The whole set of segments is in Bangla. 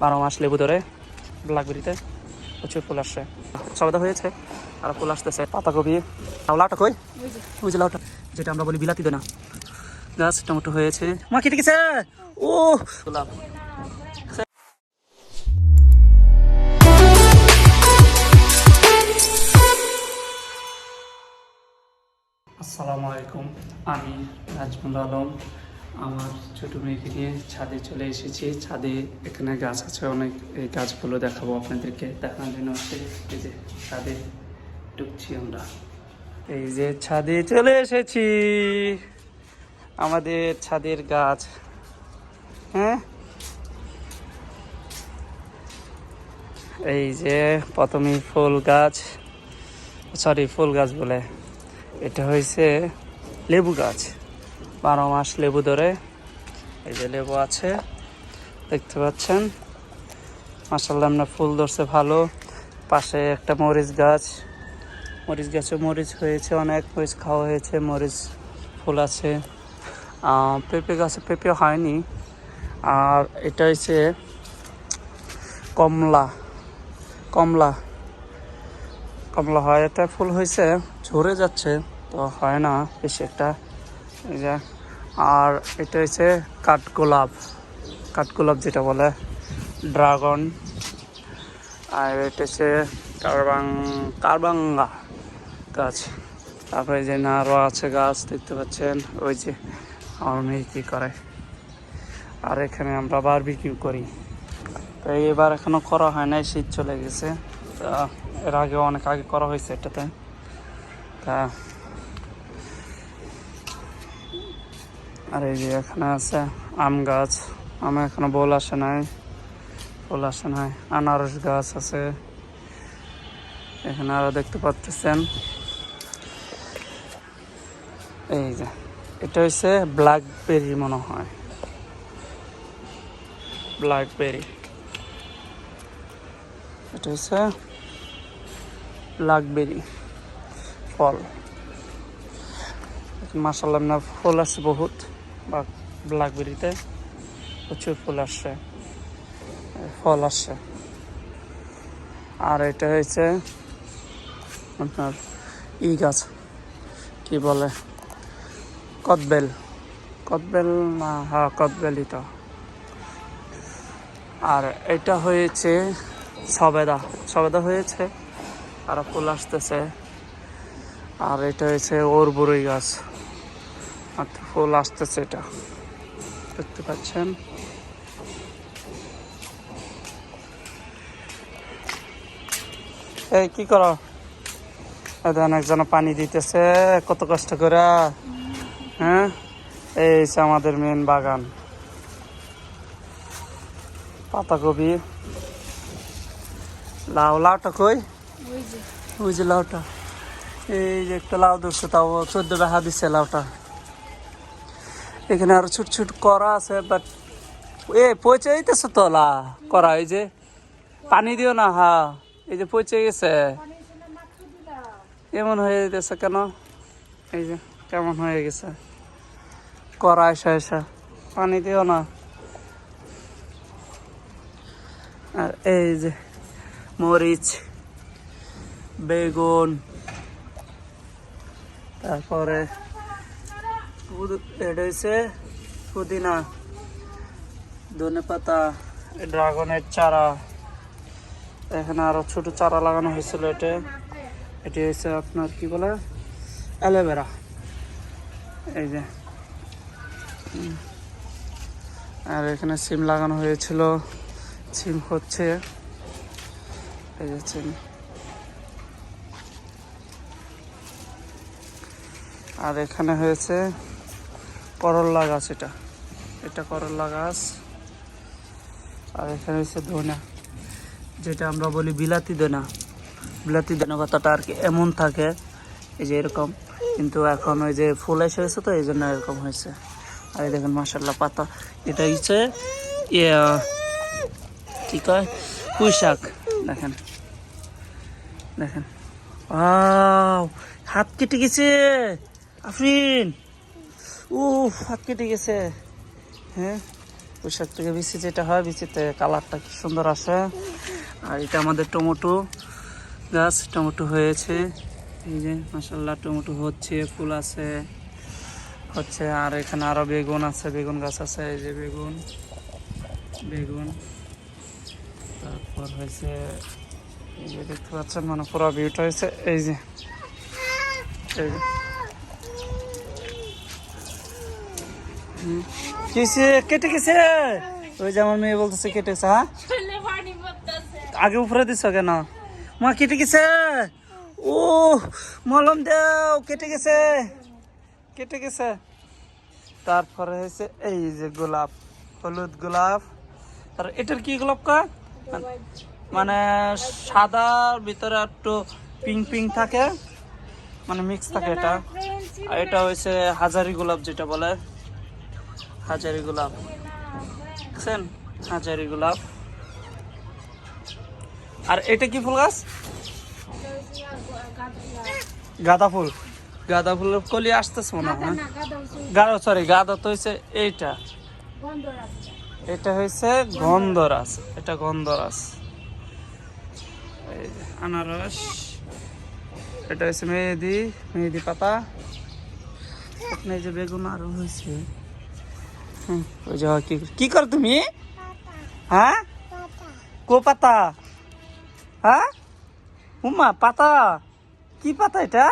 বারো মাস লেবু ধরে ব্ল্যাকবেরিতে প্রচুর ফুল আসছে। সবেদা হয়েছে, আর ফুল আসতেছে। পাতাকপি। লাউটা কই? ওই যে লাউটা, যেটা আমরা বলি বিলাতি না গাছ টমেটো হয়েছে। মা কেটে গেছে? ও! গোলাপ আসসালামু আলাইকুম। আমি নাজমুল আলম। আমার ছোট মেয়েকে নিয়ে ছাদে চলে এসেছি। ছাদে এখানে গাছ আছে, অনেক এই গাছগুলো দেখাবো আপনাদেরকে। দেখানোর জন্য হচ্ছে এই যে ছাদে ঢুকছি আমরা। এই যে ছাদে চলে এসেছি। আমাদের ছাদের গাছ। হ্যাঁ? এই যে প্রথমে ফুল গাছ সরি ফুল গাছ বলে। এটা হয়েছে লেবু গাছ। বারো মাস লেবু ধরে। এই যে লেবু আছে, দেখতে পাচ্ছেন। মাসাল্লাহ আপনার ফুল ধরছে ভালো। পাশে একটা মরিচ গাছ। মরিচ গাছে মরিচ হয়েছে অনেক, মরিচ খাওয়া হয়েছে, মরিচ ফুল আছে। পেঁপে গাছে পেঁপে হয়নি। আর এটা হচ্ছে কমলা। কমলা। কমলা হয়, এটা ফুল হয়েছে, ঝরে যাচ্ছে, তো হয় না, বেশি একটা যে, আর এটা হচ্ছে কাঠগোলাপ। কাঠগোলাপ যেটা বলে, ড্রাগন। আর এটা হচ্ছে কারবাং, কারবাঙ্গা গাছ। তারপরে যে না আরও আছে গাছ, দেখতে পাচ্ছেন। ওই যে, আমার মেয়ে কী করে। আর এখানে আমরা বারবিকিউ করি। তো এবার এখনও করা হয় নাই, শীত চলে গেছে। তা এর আগে অনেক আগে করা হয়েছে এটাতে। তা আর এই যে এখানে আছে আম গাছ। আম এখনও বল আসে নাই ফুল আসে নাই। আনারস গাছ আছে। এখানে আরও দেখতে পাচ্ছেন এই যে, এটা হচ্ছে ব্ল্যাকবেরি মনে হয়। ব্ল্যাকবেরি এটা হচ্ছে ব্ল্যাকবেরি ফল। মাসাল্লাহ না ফুল আছে বহুত। বা ব্ল্যাকবেরিতে প্রচুর ফুল আসছে, ফল আসছে। আর এটা হয়েছে আপনার ই গাছ, কি বলে? কদবেল। কদবেল না হ্যাঁ কদবেলই তো আর এটা হয়েছে সবেদা। সবেদা হয়েছে আর ফুল আসতেছে। আর এটা হয়েছে ওর বড়ই গাছ। ফুল আসতেছে এটা। দেখতে পাচ্ছেন? এই কি করো? একজন পানি দিতেছে কত কষ্ট করে। হ্যাঁ? এই আমাদের মেন বাগান। পাতাকপি। লাউ লাউটা কই? ওই যে। লাউটা। এই যে একটা লাউ ধরছে তাও চোদ্দ বেহা দিচ্ছে লাউটা। এখানে আরও ছোট ছোট করা আছে বাট এ, পচে যাইতেছে তোলা করা এই যে পানি দিও না, হা, এই যে পচে গেছে। এমন হয়ে যেতেছে কেন? এই যে কেমন হয়ে গেছে। করা এসা এসা পানি দিও না। আর এই যে মরিচ, বেগুন, তারপরে এটা হচ্ছে পুদিনা ধনে পাতা ড্রাগনের চারা এখানে আরও ছোট চারা লাগানো হয়েছিল এটা এটি হচ্ছে আপনার কি বলে অ্যালোভেরা এই যে। আর এখানে সিম লাগানো হয়েছিল। সিম হচ্ছে, এই যে সিম। আর এখানে হয়েছে করল্লা গাছ এটা। এটা করল্লা গাছ। আর এখানে হচ্ছে দোনা। যেটা আমরা বলি বিলাতি দোনা। বিলাতি দোনা পাতাটা আর কি এমন থাকে, এই যে এরকম। কিন্তু এখন ওই যে ফুল এসে হয়েছে তো এই জন্য এরকম হয়েছে আর এই দেখেন মাসাল্লাহ পাতা। এটা হচ্ছে কি কয়? পুঁই শাক দেখেন। দেখেন হাত কেটে গেছে! আফরিন! ও হাত কেটে গেছে। হ্যাঁ? পুঁইশাক থেকে বিচি যেটা হয় বিচিতে কালারটা কি সুন্দর আসে আর এটা আমাদের টমেটো গাছ, টমেটো হয়েছে। এই যে মাসাল্লাহ টমেটো হচ্ছে, ফুল আছে, হচ্ছে, আর এখানে আরও বেগুন আছে, বেগুন গাছ আছে, এই যে বেগুন বেগুন। তারপর হয়েছে, এই যে দেখতে পাচ্ছেন মানে পুরো ভিউটা হয়েছে, এই যে এই যে। কিসে কেটে গেছে? ওই যে আমার মেয়ে বলতেছে কেটেছে হ্যাঁ? আগে উপরে দিছ কেন? মা কেটে গেছে? ও মলম দাও কেটে গেছে। কেটে গেছে। তারপরে হয়েছে এই যে গোলাপ হলুদ গোলাপ। আর এটার কি গোলাপ কা মানে সাদার ভিতরে একটু পিঙ্ক পিঙ্ক থাকে। মানে মিক্স থাকে এটা। আর এটা হয়েছে হাজারি গোলাপ যেটা বলে। হাজারি গোলাপ। দেখছেন? হাজারি গোলাপ। আর এটা কি ফুল গাছ? গাঁদা ফুল। গাঁদা ফুলের কলি আসতেছে মনে হয় গাঁদা সরি গাঁদা তো হয়েছে এইটা। এটা হয়েছে গন্ধরাস এটা গন্ধরাস আনারস। এটা হচ্ছে মেহেদি মেহেদি পাতা। এই যে বেগুন আরও হয়েছে কি কি কর তুমি? হ্যাঁ? কো পাতা? হ্যাঁ? উমা পাতা। কি পাতা এটা?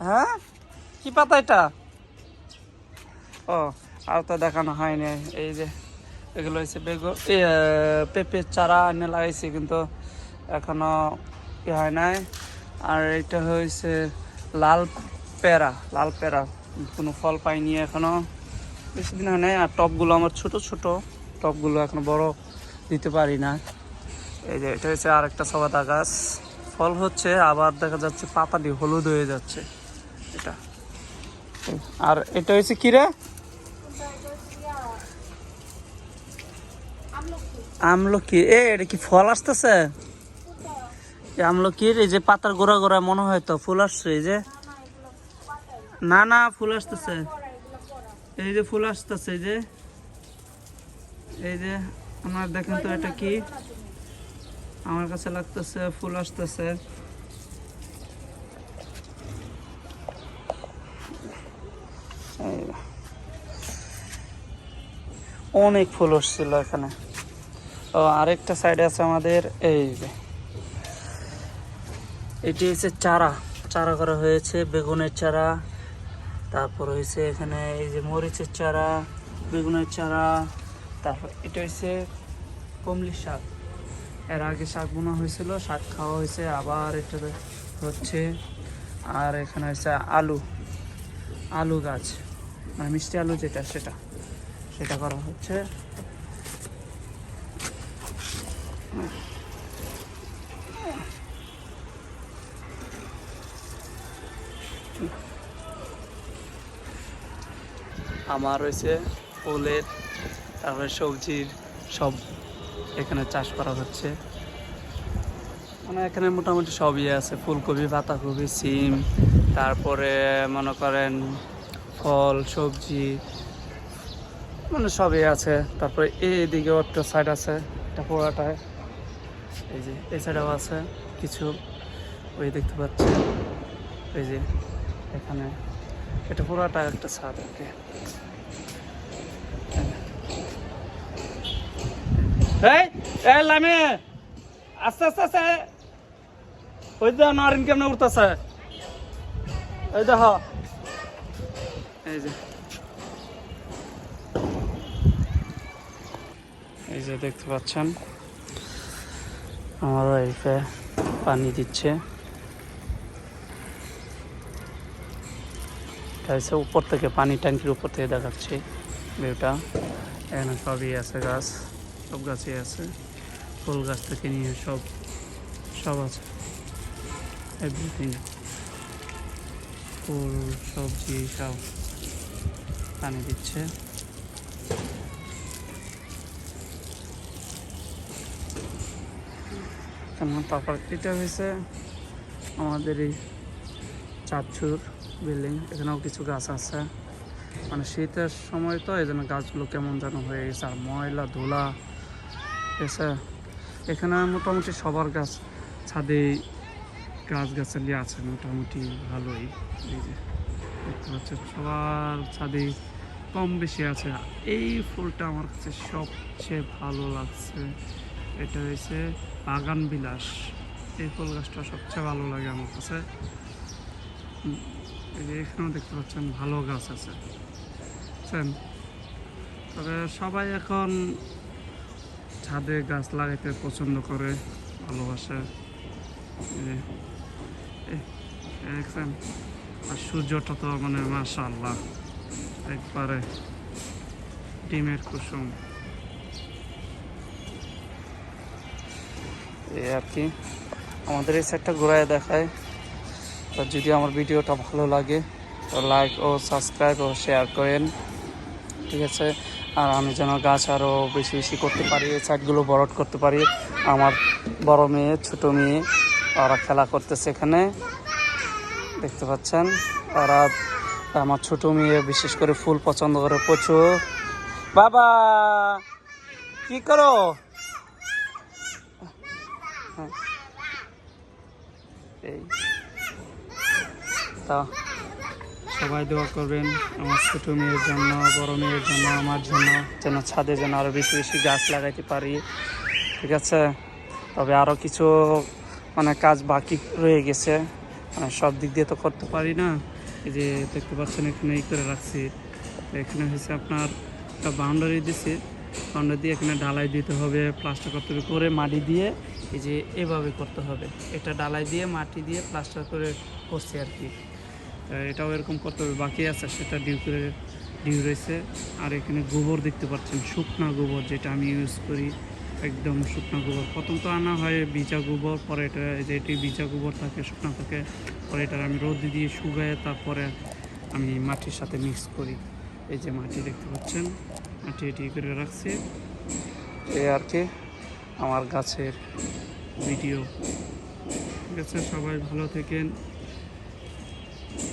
হ্যাঁ? কি পাতা এটা? ও আর তো দেখানো হয়নি এই যে এগুলো হচ্ছে বেগুন এ, পেঁপের চারা এনে লাগাইছি কিন্তু এখনও ই হয় নাই। আর এটা হয়েছে লাল পেরা লাল পেরা কোনো ফল পাইনি এখনও। বেশি দিন হয় নাই, আর টপগুলো আমার ছোট ছোট, টপগুলো এখনও বড় দিতে পারি না। এই যে এটা হচ্ছে আর একটা সবাদা গাছ। ফল হচ্ছে, আবার দেখা যাচ্ছে পাতাটি হলুদ হয়ে যাচ্ছে। এটা। আর এটা হচ্ছে কি রে? আমলকি। এ, এটা কি ফল আসতেছে? আমলকির, এই যে পাতার গোড়া গোড়া মনে হয় তো, ফুল আসছে, এই যে। না না, ফুল আসতেছে। এই যে ফুল আসতেছে, এই যে। এই যে, আমার দেখেন তো এটা কি? আমার কাছে লাগতেছে, ফুল আসতেছে। অনেক ফুল আসছিল এখানে। ও, আরেকটা সাইডে আছে আমাদের, এই যে। এটি হচ্ছে চারা। চারা করা হয়েছে, বেগুনের চারা। তারপর হয়েছে এখানে এই যে মরিচের চারা, বেগুনের চারা, তারপর এটা হচ্ছে কমলি শাক। এর আগে শাক বোনা হয়েছিল, শাক খাওয়া হয়েছে, আবার এটা হচ্ছে, আর এখানে হচ্ছে আলু আলু গাছ মানে মিষ্টি আলু যেটা, সেটা সেটা করা হচ্ছে। আমার রয়েছে ফুলের তারপরে সবজির সব এখানে চাষ করা হচ্ছে। মানে এখানে মোটামুটি সবই আছে, ফুলকপি পাতাকপি সিম, তারপরে মনে করেন ফল, সবজি মানে সবই আছে। তারপরে এইদিকেও একটা সাইড আছে এটা পোড়াটায়। এই যে, এই সাইডেও আছে কিছু, ওই দেখতে পাচ্ছেন। এই যে, এখানে এটা পুরাটা একটা ছাদ আর কি এই এই লামে আস্তে আস্তে আস্তে। ওই যে নারিন কেমনে উঠতেছে এই দেখ। এই যে। এই যে দেখতে পাচ্ছেন আমার ওয়াইফে পানি দিচ্ছে। এটা হচ্ছে উপর থেকে পানি ট্যাঙ্কির উপর থেকে দেখাচ্ছি ভিউটা। এখানে সবই আছে গাছ, সব গাছই আছে। ফুল গাছ থেকে নিয়ে সব সব আছে। এভরিথিং ফুল, সবজি সব পানি দিচ্ছে। তারপর এটা হয়েছে আমাদের এই চাঁদছুর বিল্ডিং, এখানেও কিছু গাছ আছে। মানে শীতের সময় তো এই জন্য গাছগুলো কেমন যেন হয়ে গেছে, আর ময়লা, ধুলা, এসে এখানে মোটামুটি সবার গাছ, ছাদে গাছ গাছালি আছে, মোটামুটি ভালোই। এই যে দেখতে পাচ্ছেন সবার ছাদে কম বেশি আছে। এই ফুলটা আমার কাছে সবচেয়ে ভালো লাগছে। এটা হচ্ছে বাগান বিলাস। এই ফুল গাছটা সবচেয়ে ভালো লাগে আমার কাছে। এখানেও দেখতে পাচ্ছেন ভালো গাছ আছে। বুঝছেন? তবে সবাই এখন ছাদে গাছ লাগাইতে পছন্দ করে, ভালোবাসে। দেখছেন? আর সূর্যটা তো মানে মাশাআল্লাহ, একবারে ডিমের কুসুম। এই আর কি, আমাদের এই সাইডটা ঘোরায় দেখায়। তো যদি আমার ভিডিওটা ভালো লাগে, তো লাইক ও সাবস্ক্রাইব ও শেয়ার করেন, ঠিক আছে? আর আমি যেন গাছ আরও বেশি বেশি করতে পারি সাইডগুলো বরট করতে পারি। আমার বড় মেয়ে, ছোট মেয়ে ওরা খেলা করতেছে এখানে, দেখতে পাচ্ছেন? ওরা আমার ছোট মেয়ে বিশেষ করে ফুল পছন্দ করে প্রচুর। বাবা, কি করো। এই। তা সবাই দোয়া করবেন, আমার ছোট মেয়ের জন্য, বড় মেয়ের জন্য, আমার জন্য, যেন ছাদে যেন আরও বেশি বেশি গাছ লাগাইতে পারি। ঠিক আছে? তবে আরও কিছু মানে কাজ বাকি রয়ে গেছে। মানে সব দিক দিয়ে তো করতে পারি না। এই যে দেখতে পাচ্ছেন, এখানে ই করে রাখছি। এখানে হচ্ছে আপনার একটা বাউন্ডারি দিছি। বাউন্ডারি দিয়ে এখানে ঢালাই দিতে হবে প্লাস্টার করতে হবে, করে মাটি দিয়ে এই যে এভাবে করতে হবে। এটা ডালাই দিয়ে, মাটি দিয়ে প্লাস্টার করে করছি আর কি। এটাও এরকম করতে হবে। বাকি আছে, সেটা ডিউ করে, ডিউ রয়েছে। আর এখানে গোবর দেখতে পাচ্ছেন, শুকনা গোবর যেটা আমি ইউজ করি, একদম শুকনা গোবর। প্রথম তো আনা হয় ভিজা গোবর, পরে এটা, এই যে এটি ভিজা গোবর থাকে, শুকনা থাকে, পরে এটা আমি রোদ দিয়ে শুকায় তারপরে আমি মাটির সাথে মিক্স করি। এই যে মাটি দেখতে পাচ্ছেন, মাটি এটি করে রাখছি। এই আর কি, আমার গাছের ভিডিও। ঠিক আছে, সবাই ভালো থেকেন।